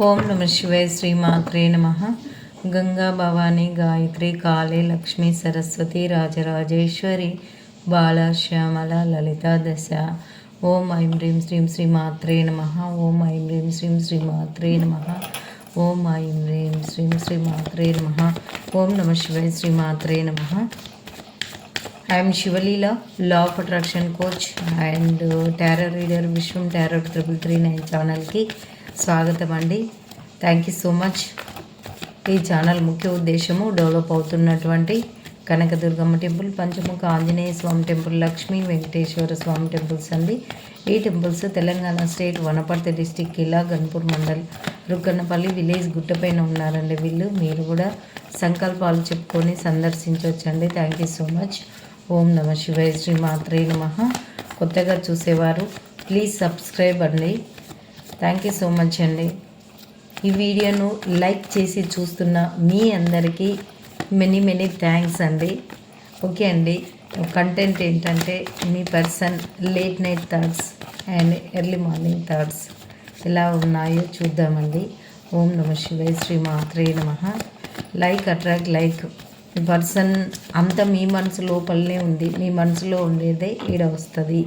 ఓం నమ శివాయ శ్రీమాత్రే నమ గంగా భవాని గాయత్రి కాళీ లక్ష్మి సరస్వతి రాజరాజేశ్వరి బాల శ్యామల లలిత దశ ఓం ఐం హ్రీం శ్రీం శ్రీమాత్రే నమ ఓం ఐం హ్రీం శ్రీం శ్రీమాత్రే నమ ఓం ఐం హ్రీం శ్రీం శ్రీమాత్రే నమ ఓం నమ శివాయ శ్రీమాత్రే నమ I'm Sivaleela law of attraction coach and tarot reader Vishwam tarot triple three nine ఛానల్కి స్వాగతం అండి థ్యాంక్ యూ సో మచ్ ఈ ఛానల్ ముఖ్య ఉద్దేశము డెవలప్ అవుతున్నటువంటి Kanakadurgamma temple Panchamukha Anjaneya Swamy temple Lakshmi Venkateswara Swamy temples అండి. ఈ temples Telangana state Wanaparthy district Killa Ghanpur mandal Rukkannapalli village గుట్టపైన ఉన్నారండి వీళ్ళు. మీరు కూడా సంకల్పాలు చెప్పుకొని సందర్శించవచ్చండి థ్యాంక్ యూ సో మచ్ ఓం నమ శివాయ శ్రీ మాత్రే నమ. కొత్తగా చూసేవారు ప్లీజ్ సబ్స్క్రైబ్ అండి. థ్యాంక్ యూ సో మచ్ అండి. ఈ వీడియోను లైక్ చేసి చూస్తున్న మీ అందరికీ మెనీ మెనీ థ్యాంక్స్ అండి. ఓకే అండి. కంటెంట్ ఏంటంటే మీ person late night thoughts and early morning thoughts ఎలా ఉన్నాయో చూద్దామండి. ఓం నమ శివాయ శ్రీ మాత్రే నమ. లైక్ అట్రాక్ట్ లైక్ మీ పర్సన్ అంతా మీ మనసు లోపలనే ఉంది. మీ మనసులో ఉండేదే ఈడ వస్తుంది.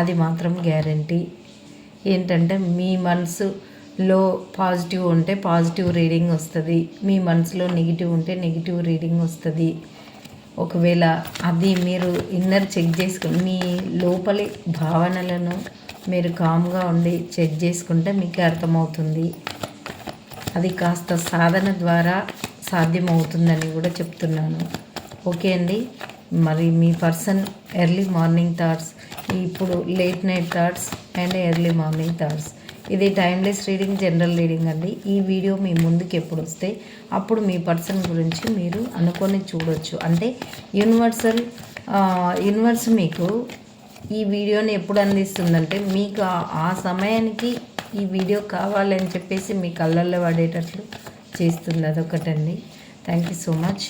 అది మాత్రం గ్యారంటీ ఏంటంటే మీ మనసులో పాజిటివ్ ఉంటే పాజిటివ్ రీడింగ్ వస్తుంది. మీ మనసులో నెగిటివ్ ఉంటే నెగిటివ్ రీడింగ్ వస్తుంది. ఒకవేళ అది మీరు ఇన్నర్ చెక్ చేసుకుని మీ లోపలి భావనలను మీరు కామ్గా ఉండి చెక్ చేసుకుంటే మీకు అర్థమవుతుంది. అది కాస్త సాధన ద్వారా సాధ్యమవుతుందని కూడా చెప్తున్నాను. ఓకే అండి? మరి మీ పర్సన్ ఎర్లీ మార్నింగ్ థాట్స్ ఇప్పుడు late night thoughts and early morning thoughts ఇది టైమ్లెస్ రీడింగ్ జనరల్ రీడింగ్ అండి. ఈ వీడియో మీ ముందుకు ఎప్పుడు వస్తే అప్పుడు మీ పర్సన్ గురించి మీరు అనుకొని చూడొచ్చు. అంటే యూనివర్సల్ యూనివర్స్ మీకు ఈ వీడియోని ఎప్పుడు అందిస్తుందంటే మీకు ఆ సమయానికి ఈ వీడియో కావాలి అని చెప్పేసి మీ కళ్ళల్లో పడేటట్లు చేస్తుంది అదొకటండి. థ్యాంక్ యూ సో మచ్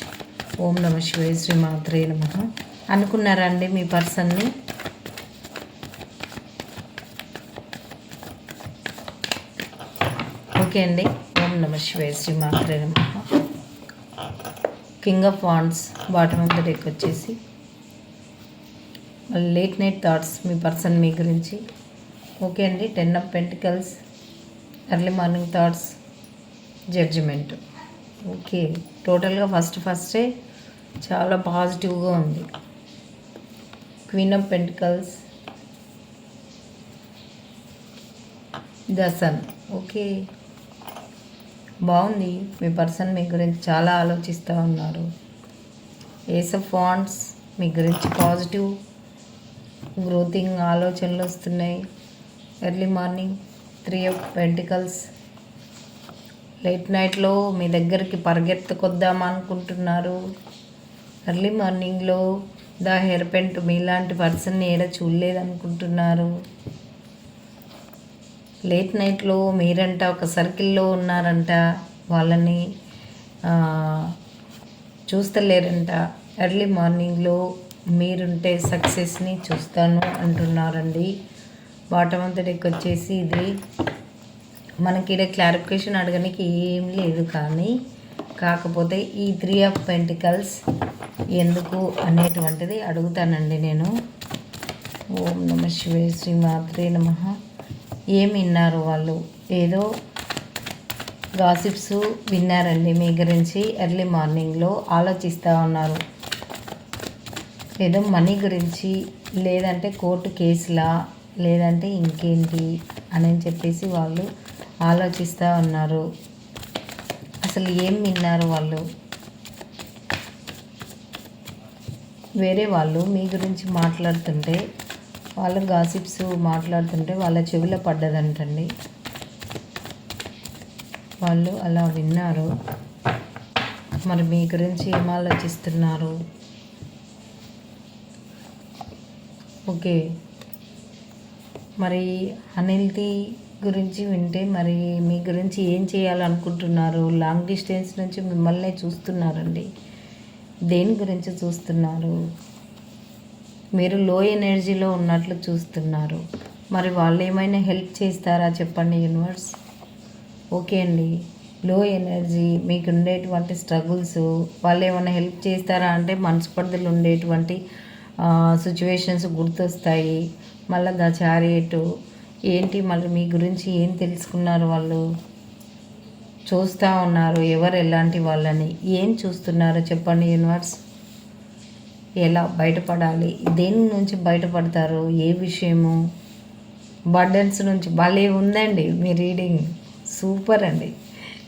ఓం నమ శివాయ శ్రీ మాత్రే నమ. అనుకున్నారండి మీ పర్సన్ని ఓకే అండి. ఓం నమ శివాయ శ్రీ మాత్రే నమ. King of wands bottom of the deck వచ్చేసి. మళ్ళీ లేట్ నైట్ థాట్స్ మీ పర్సన్ మీ గురించి. ఓకే అండి. Ten of pentacles early morning thoughts judgement okay. టోటల్గా ఫస్ట్ ఫస్టే చాలా పాజిటివ్గా ఉంది. Queen of pentacles the sun okay. బాగుంది. మీ పర్సన్ మీ గురించి చాలా ఆలోచిస్తూ ఉన్నారు. ఏస్ ఆఫ్ మీ గురించి పాజిటివ్ గ్రోతింగ్ ఆలోచనలు వస్తున్నాయి. Early morning three of pentacles. Late నైట్లో మీ దగ్గరికి పరిగెత్తుకొద్దాం అనుకుంటున్నారు. ఎర్లీ మార్నింగ్లో ద హెయిర్ పెంట్ మీలాంటి పర్సన్ని ఏడ చూడలేదనుకుంటున్నారు. లేట్ నైట్లో మీరంట ఒక సర్కిల్లో ఉన్నారంట వాళ్ళని చూస్తలేరంట. ఎర్లీ మార్నింగ్లో మీరుంటే సక్సెస్ని చూస్తాను అంటున్నారండి. బాటమ్ అంతా డెక్ వచ్చేసి ఇది. మనకి ఇక్కడ క్లారిఫికేషన్ అడగడానికి ఏం లేదు కానీ కాకపోతే ఈ త్రీ ఆఫ్ పెంటికల్స్ ఎందుకు అనేటువంటిది అడుగుతానండి నేను. ఓం నమ శివే శ్రీ మాత్రే నమ. ఏం విన్నారు వాళ్ళు? ఏదో గాసిప్స్ విన్నారండి మీ గురించి ఎర్లీ మార్నింగ్లో ఆలోచిస్తూ ఉన్నారు. ఏదో మనీ గురించి లేదంటే కోర్టు కేసులా? లేదంటే ఇంకేంటి? అని చెప్పేసి వాళ్ళు ఆలోచిస్తూ ఉన్నారు. అసలు ఏం విన్నారు వాళ్ళు? వేరే వాళ్ళు మీ గురించి మాట్లాడుతుంటే వాళ్ళ గాసిప్స్ మాట్లాడుతుంటే వాళ్ళ చెవిలో పడ్డదంటండి. వాళ్ళు అలా విన్నారు. మరి మీ గురించి ఏం ఆలోచిస్తున్నారు? ఓకే. మరి అనిల్ది గురించి వింటే మరి మీ గురించి ఏం చేయాలనుకుంటున్నారు? లాంగ్ డిస్టెన్స్ నుంచి మిమ్మల్ని చూస్తున్నారండి. దేని గురించి చూస్తున్నారు? మీరు లో ఎనర్జీలో ఉన్నట్లు చూస్తున్నారు. మరి వాళ్ళు ఏమైనా హెల్ప్ చేస్తారా చెప్పండి యూనివర్స్? ఓకే అండి. లో ఎనర్జీ మీకు ఉండేటువంటి స్ట్రగుల్స్ వాళ్ళు ఏమైనా హెల్ప్ చేస్తారా అంటే మనస్పర్ధలు ఉండేటువంటి సిచ్యువేషన్స్ గుర్తొస్తాయి. మళ్ళీ ద చారియట్ ఏంటి మళ్ళీ మీ గురించి ఏం తెలుసుకున్నారు వాళ్ళు? చూస్తూ ఉన్నారు ఎవరు ఎలాంటి వాళ్ళని. ఏం చూస్తున్నారు చెప్పండి యూనివర్స్? ఎలా బయటపడాలి? దేని నుంచి బయటపడతారు? ఏ విషయము? బర్డన్స్ నుంచి భలే ఉందండి మీ రీడింగ్. సూపర్ అండి.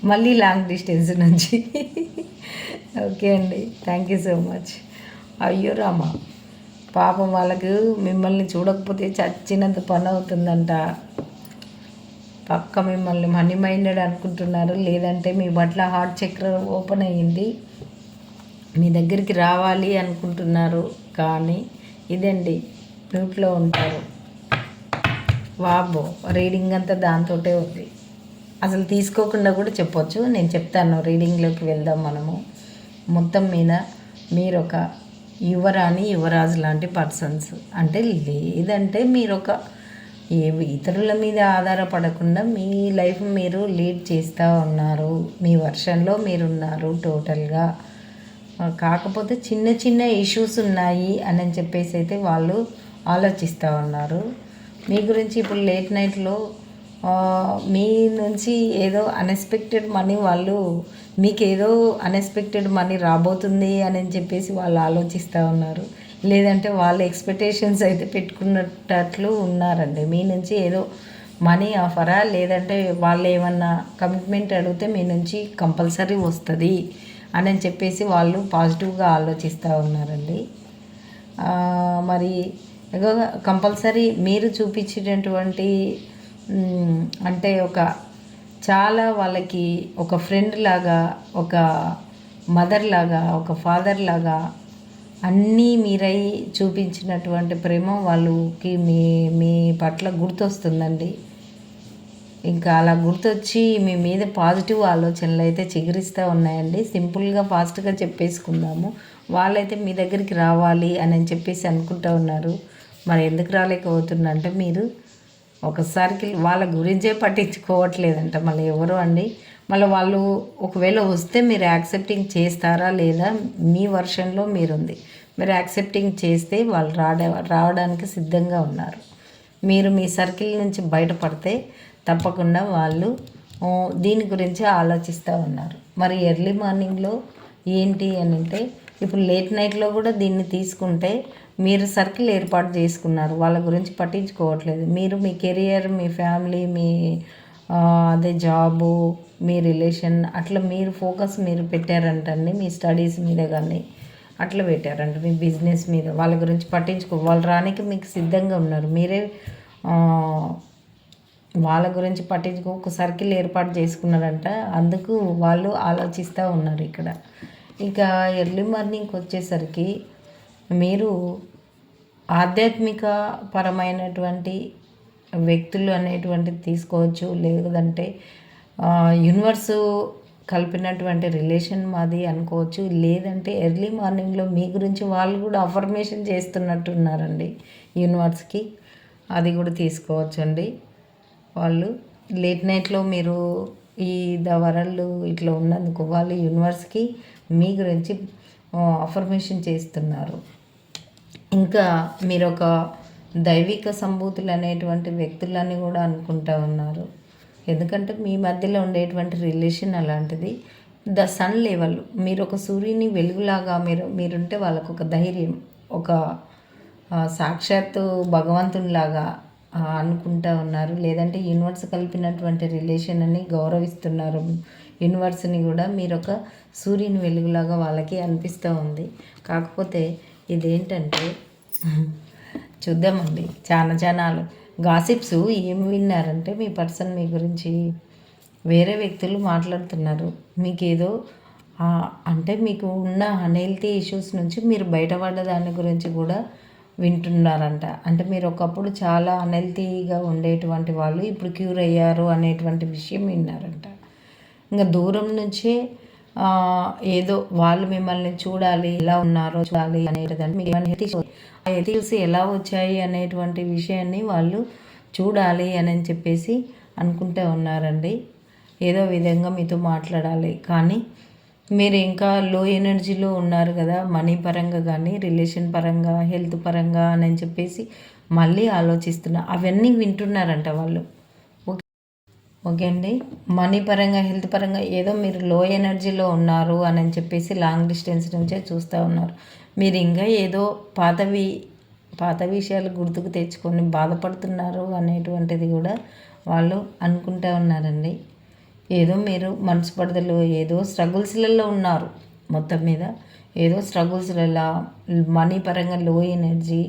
మళ్ళీ లాంగ్ డిస్టెన్స్ నుంచి. ఓకే అండి. Thank you so much. అయ్యో రామ. పాపం వాళ్ళకు మిమ్మల్ని చూడకపోతే చచ్చినంత పని అవుతుందంట. పక్క మిమ్మల్ని మనీ మైండెడ్ అనుకుంటున్నారు. లేదంటే మీ బట్ల హార్ట్ చక్ర ఓపెన్ అయ్యింది. మీ దగ్గరికి రావాలి అనుకుంటున్నారు కానీ ఇదండి మ్యూట్లో ఉంటారు. వాబో రీడింగ్ అంతా దాంతోటే ఉంది. అసలు తీసుకోకుండా కూడా చెప్పొచ్చు. నేను చెప్తాను రీడింగ్లోకి వెళ్దాం మనము. మొత్తం మీద మీరు ఒక యువరాణి యువరాజు లాంటి పర్సన్స్. అంటే లేదంటే మీరు ఒక ఏ ఇతరుల మీద ఆధారపడకుండా మీ లైఫ్ మీరు లీడ్ చేస్తూ ఉన్నారు. మీ వర్షన్లో మీరున్నారు టోటల్గా. కాకపోతే చిన్న చిన్న ఇష్యూస్ ఉన్నాయి అని చెప్పేసి అయితే వాళ్ళు ఆలోచిస్తూ ఉన్నారు. మీ గురించి ఇప్పుడు లేట్ నైట్లో మీ నుంచి ఏదో అన్ఎక్స్పెక్టెడ్ మనీ వాళ్ళు మీకు ఏదో అన్ఎక్స్పెక్టెడ్ మనీ రాబోతుంది అని చెప్పేసి వాళ్ళు ఆలోచిస్తూ ఉన్నారు. లేదంటే వాళ్ళ ఎక్స్పెక్టేషన్స్ అయితే పెట్టుకున్నట్లు ఉన్నారండి. మీ నుంచి ఏదో మనీ ఆఫరా లేదంటే వాళ్ళు ఏమన్నా కమిట్మెంట్ అడిగితే మీ నుంచి కంపల్సరీ వస్తుంది. అని చెప్పేసి వాళ్ళు పాజిటివ్గా ఆలోచిస్తూ ఉన్నారండి. మరి కంపల్సరీ మీరు చూపించేటటువంటి అంటే ఒక చాలా వాళ్ళకి ఒక ఫ్రెండ్ లాగా ఒక మదర్ లాగా ఒక ఫాదర్ లాగా అన్నీ మీరై చూపించినటువంటి ప్రేమ వాళ్ళకి మీ మీ పట్ల గుర్తొస్తుందండి. ఇంకా అలా గుర్తొచ్చి మీ మీద పాజిటివ్ ఆలోచనలు అయితే చిగురిస్తూ ఉన్నాయండి. సింపుల్గా ఫాస్ట్గా చెప్పేసుకుందాము. వాళ్ళైతే మీ దగ్గరికి రావాలి అని చెప్పేసి అనుకుంటూ ఉన్నారు. మరి ఎందుకు రాలేకపోతుందంటే మీరు ఒకసారికి వాళ్ళ గురించే పట్టించుకోవట్లేదంట. మళ్ళీ ఎవరు అండి? మళ్ళీ వాళ్ళు ఒకవేళ వస్తే మీరు యాక్సెప్టింగ్ చేస్తారా లేదా మీ వర్షన్లో మీరుంది. మీరు యాక్సెప్టింగ్ చేస్తే వాళ్ళు రాడే రావడానికి సిద్ధంగా ఉన్నారు. మీరు మీ సర్కిల్ నుంచి బయటపడితే తప్పకుండా వాళ్ళు దీని గురించి ఆలోచిస్తూ ఉన్నారు. మరి ఎర్లీ మార్నింగ్లో ఏంటి అని అంటే ఇప్పుడు లేట్ నైట్లో కూడా దీన్ని తీసుకుంటే మీరు సర్కిల్ ఏర్పాటు చేసుకున్నారు. వాళ్ళ గురించి పట్టించుకోవట్లేదు. మీరు మీ కెరియర్ మీ ఫ్యామిలీ మీ అదే జాబు మీ రిలేషన్ అట్లా మీరు ఫోకస్ మీరు పెట్టారంటండి. మీ స్టడీస్ మీద కానీ అట్లా పెట్టారంట. మీ బిజినెస్ మీద వాళ్ళ గురించి పట్టించుకో వాళ్ళు రానికి మీకు సిద్ధంగా ఉన్నారు. మీరే వాళ్ళ గురించి పట్టించుకో ఒక సర్కిల్ ఏర్పాటు చేసుకున్నారంట. అందుకు వాళ్ళు ఆలోచిస్తూ ఉన్నారు ఇక్కడ. ఇక ఎర్లీ మార్నింగ్కి వచ్చేసరికి మీరు ఆధ్యాత్మిక పరమైనటువంటి వ్యక్తులు అనేటువంటిది తీసుకోవచ్చు. లేదంటే యూనివర్సు కలిపినటువంటి రిలేషన్ మాది అనుకోవచ్చు. లేదంటే ఎర్లీ మార్నింగ్లో మీ గురించి వాళ్ళు కూడా అఫర్మేషన్ చేస్తున్నట్టున్నారండి యూనివర్స్కి. అది కూడా తీసుకోవచ్చు అండి వాళ్ళు లేట్ నైట్లో మీరు ఈ ద వరల్డ్ ఇట్లా ఉన్నందుకు వాళ్ళు యూనివర్స్కి మీ గురించి అఫర్మేషన్ చేస్తున్నారు. ఇంకా మీరు ఒక దైవిక సంభూతులు అనేటువంటి వ్యక్తులని కూడా అనుకుంటా ఉన్నారు. ఎందుకంటే మీ మధ్యలో ఉండేటువంటి రిలేషన్ అలాంటిది. ద సన్ లెవెల్ మీరు ఒక సూర్యుని వెలుగులాగా మీరు మీరుంటే వాళ్ళకు ఒక ధైర్యం ఒక సాక్షాత్తు భగవంతునిలాగా అనుకుంటా ఉన్నారు. లేదంటే యూనివర్స్ కలిపినటువంటి రిలేషన్ అని గౌరవిస్తున్నారు. యూనివర్స్ని కూడా మీరు ఒక సూర్యుని వెలుగులాగా వాళ్ళకి అనిపిస్తూ ఉంది. కాకపోతే ఇదేంటంటే చూద్దామండి. చాలా జనాలు గాసిప్స్ ఏం విన్నారంటే మీ పర్సన్ మీ గురించి వేరే వ్యక్తులు మాట్లాడుతున్నారు. మీకు ఏదో అంటే మీకు ఉన్న అన్హెల్తీ ఇష్యూస్ నుంచి మీరు బయటపడ్డ దాని గురించి కూడా వింటున్నారంట. అంటే మీరు ఒకప్పుడు చాలా అన్హెల్తీగా ఉండేటువంటి వాళ్ళు ఇప్పుడు క్యూర్ అయ్యారు అనేటువంటి విషయం విన్నారంట. ఇంకా దూరం నుంచే ఏదో వాళ్ళు మిమ్మల్ని చూడాలి ఎలా ఉన్నారో చూడాలి అనేటిదంటే మీకు ఏమైనా ఆ ఎథిక్స్ ఎలా వచ్చాయి అనేటువంటి విషయాన్ని వాళ్ళు చూడాలి అని చెప్పేసి అనుకుంటూ ఉన్నారండి. ఏదో విధంగా మీతో మాట్లాడాలి. కానీ మీరు ఇంకా లో ఎనర్జీలో ఉన్నారు కదా మనీ పరంగా కానీ రిలేషన్ పరంగా హెల్త్ పరంగా అని చెప్పేసి మళ్ళీ ఆలోచిస్తున్నా. అవన్నీ వింటున్నారంట వాళ్ళు. ఓకే. ఓకే అండి. మనీ పరంగా హెల్త్ పరంగా ఏదో మీరు లో ఎనర్జీలో ఉన్నారు అని చెప్పేసి లాంగ్ డిస్టెన్స్ నుంచే చూస్తూ ఉన్నారు. మీరు ఇంకా ఏదో పాతవి పాత విషయాలు గుర్తుకు తెచ్చుకొని బాధపడుతున్నారు అనేటువంటిది కూడా వాళ్ళు అనుకుంటూ ఉన్నారండి. ఏదో మీరు మనసు ఏదో స్ట్రగుల్స్లలో ఉన్నారు మొత్తం మీద. ఏదో స్ట్రగుల్స్లలో మనీ పరంగా లో ఎనర్జీ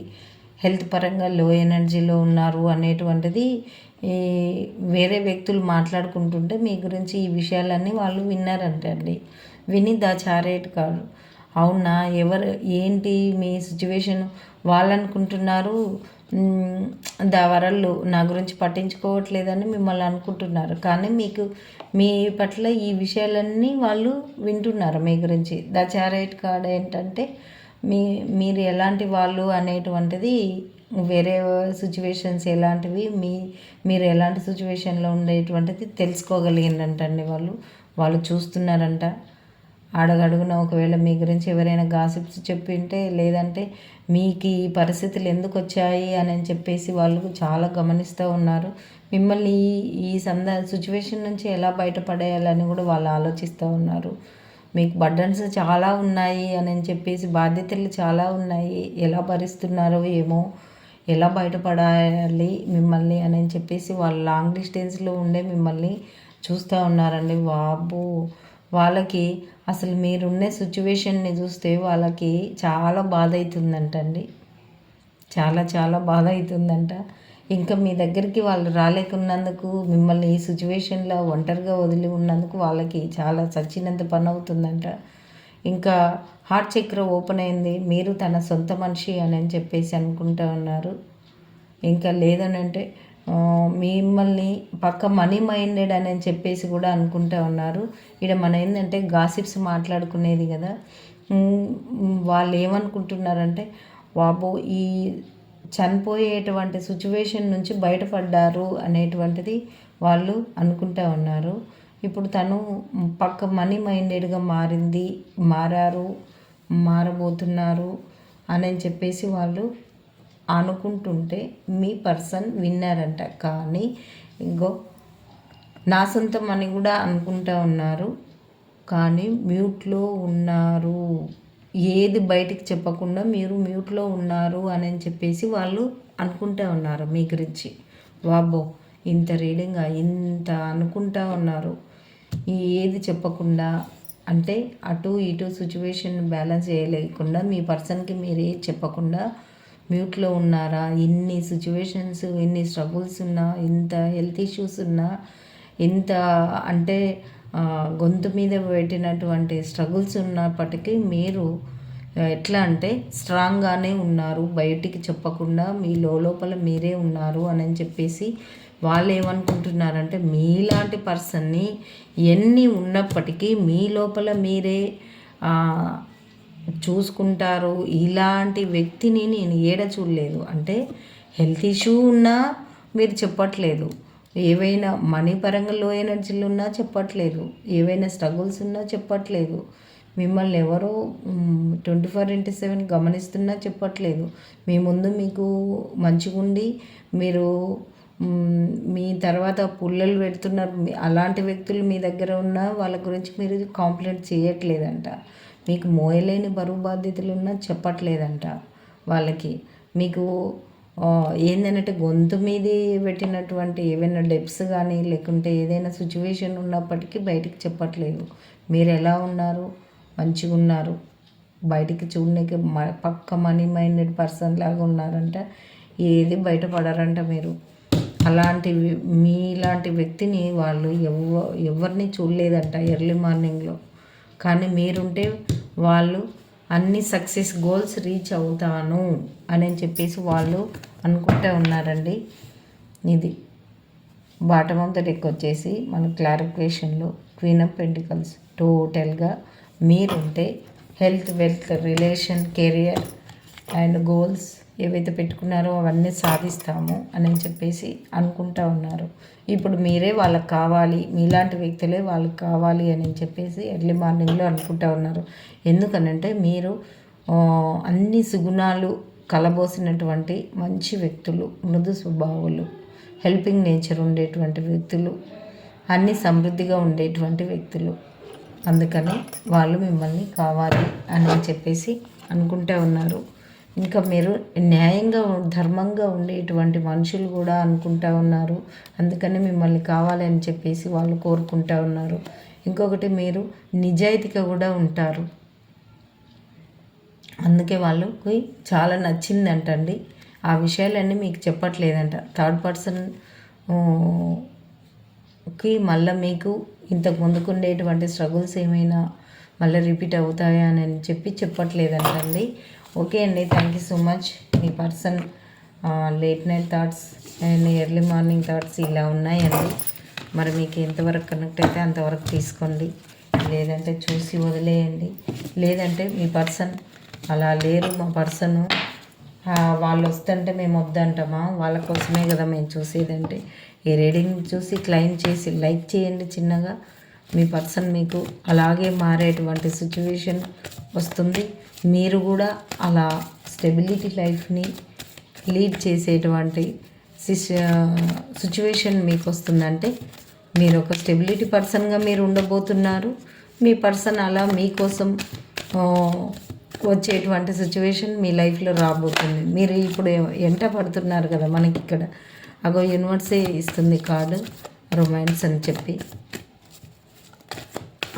హెల్త్ పరంగా లో ఎనర్జీలో ఉన్నారు అనేటువంటిది ఈ వేరే వ్యక్తులు మాట్లాడుకుంటుంటే మీ గురించి ఈ విషయాలన్నీ వాళ్ళు విన్నారంటండి. విని దా చారేట్ కాదు. అవునా? ఎవరు? ఏంటి మీ సిచ్యువేషన్ వాళ్ళు అనుకుంటున్నారు వరళ్ళు నా గురించి పట్టించుకోవట్లేదని మిమ్మల్ని అనుకుంటున్నారు. కానీ మీకు మీ పట్ల ఈ విషయాలన్నీ వాళ్ళు వింటున్నారు మీ గురించి. ద చారైట్ కార్డ్ ఏంటంటే మీ మీరు ఎలాంటి వాళ్ళు అనేటువంటిది వేరే సిచ్యువేషన్స్ ఎలాంటివి మీ మీరు ఎలాంటి సిచ్యువేషన్లో ఉండేటువంటిది తెలుసుకోగలిగిందంటండి వాళ్ళు. వాళ్ళు చూస్తున్నారంట. అడగడుగున ఒకవేళ మీ గురించి ఎవరైనా గాసిప్స్ చెప్పింటే లేదంటే మీకు ఈ పరిస్థితులు ఎందుకు వచ్చాయి అని చెప్పేసి వాళ్ళు చాలా గమనిస్తూ ఉన్నారు. మిమ్మల్ని ఈ సంద సిచ్యువేషన్ నుంచి ఎలా బయటపడేయాలని కూడా వాళ్ళు ఆలోచిస్తూ ఉన్నారు. మీకు బర్డన్స్ చాలా ఉన్నాయి అని చెప్పేసి బాధ్యతలు చాలా ఉన్నాయి. ఎలా భరిస్తున్నారో ఏమో ఎలా బయటపడాలి మిమ్మల్ని అని చెప్పేసి వాళ్ళు లాంగ్ డిస్టెన్స్లో ఉండే మిమ్మల్ని చూస్తూ ఉన్నారండి. బాబు వాళ్ళకి అసలు మీరున్న సిచ్యువేషన్ని చూస్తే వాళ్ళకి చాలా బాధ అవుతుందంటండి చాలా చాలా బాధ అవుతుందంట ఇంకా మీ దగ్గరికి వాళ్ళు రాలేకున్నందుకు మిమ్మల్ని ఈ సిచ్యువేషన్లో ఒంటరిగా వదిలి ఉన్నందుకు వాళ్ళకి చాలా చచ్చినంత పని అవుతుందంట ఇంకా హార్ట్ చక్ర ఓపెన్ అయింది మీరు తన సొంత మనిషి అని చెప్పేసి అనుకుంటూ ఉన్నారు. ఇంకా లేదనంటే మిమ్మల్ని పక్క మనీ మైండెడ్ అని చెప్పేసి కూడా అనుకుంటూ ఉన్నారు. ఇక్కడ మన ఏంటంటే గాసిప్స్ మాట్లాడుకునేది కదా. వాళ్ళు ఏమనుకుంటున్నారంటే బాబు ఈ చనిపోయేటువంటి సిచ్యువేషన్ నుంచి బయటపడ్డారు అనేటువంటిది వాళ్ళు అనుకుంటూ ఉన్నారు. ఇప్పుడు తను పక్క మనీ మైండెడ్గా మారింది మారారు మారబోతున్నారు అని చెప్పేసి వాళ్ళు అనుకుంటుంటే మీ పర్సన్ విన్నారంట. కానీ ఇంకో నా సొంతం అని కూడా అనుకుంటా ఉన్నారు. కానీ మ్యూట్లో ఉన్నారు. ఏది బయటికి చెప్పకుండా మీరు మ్యూట్లో ఉన్నారు అని చెప్పేసి వాళ్ళు అనుకుంటా ఉన్నారు మీ గురించి. వాబో ఇంత రీడింగ్ ఇంత అనుకుంటా ఉన్నారు. ఏది చెప్పకుండా అంటే అటు ఇటు సిచ్యువేషన్ బ్యాలెన్స్ చేయలేకుండా మీ పర్సన్కి మీరు చెప్పకుండా మ్యూట్లో ఉన్నారా? ఎన్ని సిచ్యువేషన్స్ ఎన్ని స్ట్రగుల్స్ ఉన్నా ఇంత హెల్త్ ఇష్యూస్ ఉన్నా ఇంత అంటే గొంతు మీద పెట్టినటువంటి స్ట్రగుల్స్ ఉన్నప్పటికీ మీరు ఎట్లా అంటే స్ట్రాంగ్గానే ఉన్నారు. బయటికి చెప్పకుండా మీ లోపల మీరే ఉన్నారు అని చెప్పేసి వాళ్ళు ఏమనుకుంటున్నారంటే మీలాంటి పర్సన్ని ఎన్ని ఉన్నప్పటికీ మీ లోపల మీరే చూసుకుంటారు. ఇలాంటి వ్యక్తిని నేను ఏడ చూడలేదు. అంటే హెల్త్ ఇష్యూ ఉన్నా మీరు చెప్పట్లేదు. ఏవైనా మనీ పరంగా లో ఎనర్జీలు ఉన్నా చెప్పట్లేదు. ఏవైనా స్ట్రగుల్స్ ఉన్నా చెప్పట్లేదు. మిమ్మల్ని ఎవరో ట్వంటీ ఫోర్ ఇంటూ సెవెన్ గమనిస్తున్నా చెప్పట్లేదు. మీ ముందు మీకు మంచిగుండి మీరు మీ తర్వాత పుల్లలు పెడుతున్నారు. అలాంటి వ్యక్తులు మీ దగ్గర ఉన్న వాళ్ళ గురించి మీరు కాంప్లైంట్ చేయట్లేదంట. మీకు మోయలేని బరువు బాధ్యతలు ఉన్నా చెప్పట్లేదంట వాళ్ళకి. మీకు ఏంటంటే గొంతు మీది పెట్టినటువంటి ఏవైనా డెప్స్ కానీ లేకుంటే ఏదైనా సిచ్యువేషన్ ఉన్నప్పటికీ బయటికి చెప్పట్లేదు. మీరు ఎలా ఉన్నారు? మంచిగా ఉన్నారు? బయటికి చూడడానికి పక్క మనీ మైండెడ్ పర్సన్ లాగా ఉన్నారంట. ఏది బయటపడారంట మీరు. అలాంటి మీలాంటి వ్యక్తిని వాళ్ళు ఎవ ఎవరిని చూడలేదంట ఎర్లీ మార్నింగ్లో. కానీ మీరుంటే వాళ్ళు అన్ని సక్సెస్ గోల్స్ రీచ్ అవుతాను అని చెప్పేసి వాళ్ళు అనుకుంటూ ఉన్నారండి. ఇది బాటమ్ ఆఫ్ ద డెక్ వచ్చేసి మన క్లారిఫికేషన్లో క్వీన్ ఆఫ్ పెంటికల్స్. టోటల్గా మీరుంటే health wealth relation career and goals ఏవైతే పెట్టుకున్నారో అవన్నీ సాధిస్తాము అని చెప్పేసి అనుకుంటా ఉన్నారు. ఇప్పుడు మీరే వాళ్ళకి కావాలి మీలాంటి వ్యక్తులే వాళ్ళకి కావాలి అని చెప్పేసి ఎర్లీ మార్నింగ్లో అనుకుంటా ఉన్నారు. ఎందుకనంటే మీరు అన్ని సుగుణాలు కలబోసినటువంటి మంచి వ్యక్తులు మృదు స్వభావులు హెల్పింగ్ నేచర్ ఉండేటువంటి వ్యక్తులు అన్నీ సమృద్ధిగా ఉండేటువంటి వ్యక్తులు. అందుకని వాళ్ళు మిమ్మల్ని కావాలి అని చెప్పేసి అనుకుంటూ ఉన్నారు. ఇంకా మీరు న్యాయంగా ధర్మంగా ఉండేటువంటి మనుషులు కూడా అనుకుంటా ఉన్నారు. అందుకని మిమ్మల్ని కావాలని చెప్పేసి వాళ్ళు కోరుకుంటా ఉన్నారు. ఇంకొకటి మీరు నిజాయితీగా కూడా ఉంటారు. అందుకే వాళ్ళకి చాలా నచ్చిందంటండి. ఆ విషయాలన్నీ మీకు చెప్పట్లేదంట. థర్డ్ పర్సన్కి మళ్ళీ మీకు ఇంతకు ముందుకు ఉండేటువంటి స్ట్రగుల్స్ ఏమైనా మళ్ళీ రిపీట్ అవుతాయా అని చెప్పి చెప్పట్లేదంటండి. ఓకే అండి thank you so much me person late night thoughts and early morning thoughts ఇలా ఉన్నాయండి మరి మీకు ఎంతవరకు కనెక్ట్ అయితే అంతవరకు తీసుకోండి. లేదంటే చూసి వదిలేయండి. లేదంటే మీ పర్సన్ అలా లేరు మా పర్సను వాళ్ళు వస్తుంటే మేము వద్దంటామా? వాళ్ళ కోసమే కదా మేము చూసేదంటే. ఈ రీడింగ్ చూసి క్లైమ్ చేసి లైక్ చేయండి చిన్నగా. మీ పర్సన్ మీకు అలాగే మారేటువంటి సిచ్యువేషన్ వస్తుంది. మీరు కూడా అలా స్టెబిలిటీ లైఫ్ని లీడ్ చేసేటువంటి సిచ్యువేషన్ మీకు వస్తుందంటే మీరు ఒక స్టెబిలిటీ పర్సన్గా మీరు ఉండబోతున్నారు. మీ పర్సన్ అలా మీకోసం వచ్చేటువంటి సిచ్యువేషన్ మీ లైఫ్లో రాబోతుంది. మీరు ఇప్పుడు ఎంట పడుతున్నారు కదా మనకి ఇక్కడ. అగో యూనివర్సే ఇస్తుంది కార్డు రొమాన్స్ అని చెప్పి.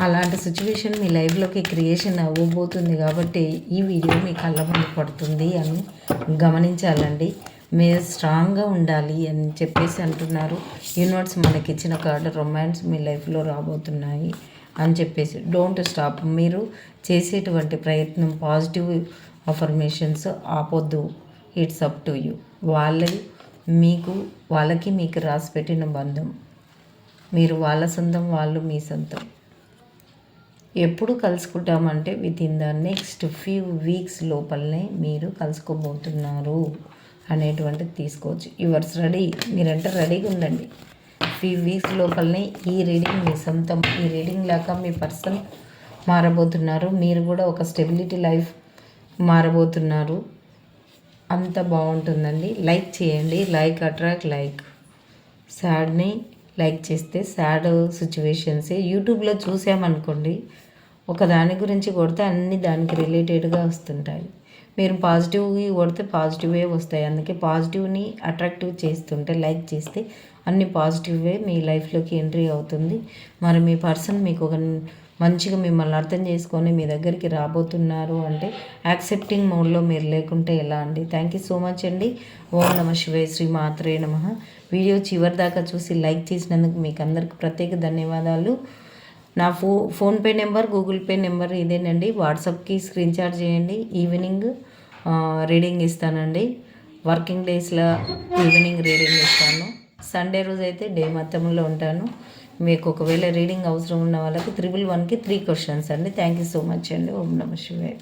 అలాంటి సిచ్యువేషన్ మీ లైఫ్లోకి క్రియేషన్ అవ్వబోతుంది కాబట్టి ఈ వీడియో మీ కళ్ళ ముందు పడుతుంది అని గమనించాలండి. మీరు స్ట్రాంగ్గా ఉండాలి అని చెప్పేసి అంటున్నారు. యూనివర్స్ మనకి ఇచ్చిన కార్డు రొమాన్స్ మీ లైఫ్లో రాబోతున్నాయి అని చెప్పేసి. డోంట్ స్టాప్ మీరు చేసేటువంటి ప్రయత్నం పాజిటివ్ అఫర్మేషన్స్ ఆపొద్దు. ఇట్స్ అప్ టు యూ వాళ్ళ మీకు వాళ్ళకి మీకు రాసిపెట్టిన బంధం. మీరు వాళ్ళ సొంతం వాళ్ళు మీ సొంతం. ఎప్పుడు కలుసుకుంటామంటే within the next few weeks లోపలనే మీరు కలుసుకోబోతున్నారు అనేటువంటిది తీసుకోవచ్చు. యువర్స్ రెడీ మీరంటే రెడీగా ఉండండి. ఫ్యూ వీక్స్ లోపలనే ఈ రీడింగ్ మీ సొంతం. ఈ రీడింగ్ లాగా మీ పర్సన్ మారబోతున్నారు. మీరు కూడా ఒక స్టెబిలిటీ లైఫ్ మారబోతున్నారు. అంత బాగుంటుందండి. లైక్ చేయండి. లైక్ అట్రాక్ట్ లైక్ సాడ్ని లైక్ చేస్తే సాడ్ సిచ్యువేషన్సే యూట్యూబ్లో చూసామనుకోండి ఒక దాని గురించి కొడితే అన్ని దానికి రిలేటెడ్గా వస్తుంటాయి. మీరు పాజిటివ్గా కొడితే పాజిటివే వస్తాయి. అందుకే పాజిటివ్ని అట్రాక్టివ్ చేస్తుంటే లైక్ చేస్తే అన్ని పాజిటివే మీ లైఫ్లోకి ఎంట్రీ అవుతుంది. మరి మీ పర్సన్ మీకు ఒక మంచిగా మిమ్మల్ని అర్థం చేసుకొని మీ దగ్గరికి రాబోతున్నారు అంటే యాక్సెప్టింగ్ మోడ్లో మీరు లేకుంటే ఎలా అండి? థ్యాంక్ యూ సో మచ్ అండి. ఓం నమ శివాయ శ్రీ మాత్రే నమ. వీడియో చివరి దాకా చూసి లైక్ చేసినందుకు మీకు అందరికి ప్రత్యేక ధన్యవాదాలు. నా ఫో PhonePe number Google Pay number ఇదేనండి. వాట్సాప్కి స్క్రీన్ చార్జ్ చేయండి. ఈవినింగ్ రీడింగ్ ఇస్తానండి. వర్కింగ్ డేస్లో ఈవినింగ్ రీడింగ్ ఇస్తాను. సండే రోజు అయితే డే మొత్తంలో ఉంటాను. మీకు ఒకవేళ రీడింగ్ అవసరం ఉన్న వాళ్ళకి త్రిబుల్ వన్కి త్రీ క్వశ్చన్స్ అండి. థ్యాంక్ యూ సో మచ్ అండి. ఓం నమ శివాయ్.